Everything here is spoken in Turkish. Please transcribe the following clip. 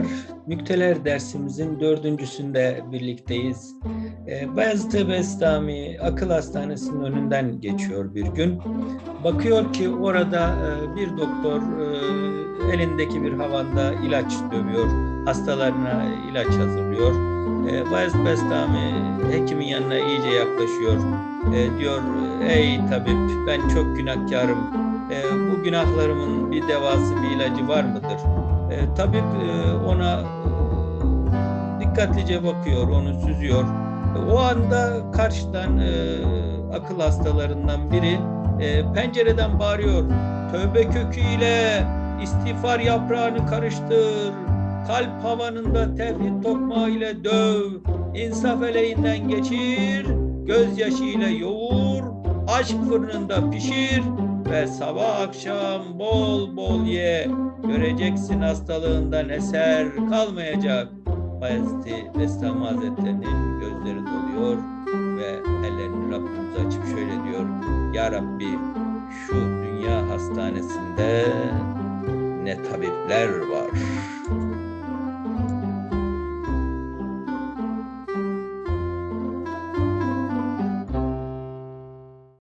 Aktiviteler dersimizin dördüncüsünde birlikteyiz. Ee, Bayezid Bestami Akıl Hastanesi'nin önünden geçiyor bir gün. Bakıyor ki orada e, bir doktor e, elindeki bir havanda ilaç dövüyor. Hastalarına ilaç hazırlıyor. E, Bayezid Bestami hekimin yanına iyice yaklaşıyor. Diyor ey tabip ben çok günahkarım. E, bu günahlarımın bir devası bir ilacı var mıdır? E, tabip e, ona e, dikkatlice bakıyor, onu süzüyor. E, o anda karşıdan e, akıl hastalarından biri e, pencereden bağırıyor. Tövbe köküyle istiğfar yaprağını karıştır. Kalp havanında tevhid tokmağı ile döv. İnsaf eleğinden geçir. Gözyaşı ile yoğur. Aşk fırınında pişir ve sabah akşam bol bol ye. Göreceksin hastalığından eser kalmayacak. Bayezid Bestami Hazretleri'nin gözleri doluyor ve ellerini Rabbimize açıp şöyle diyor. Ya Rabbi şu dünya hastanesinde ne tabipler var,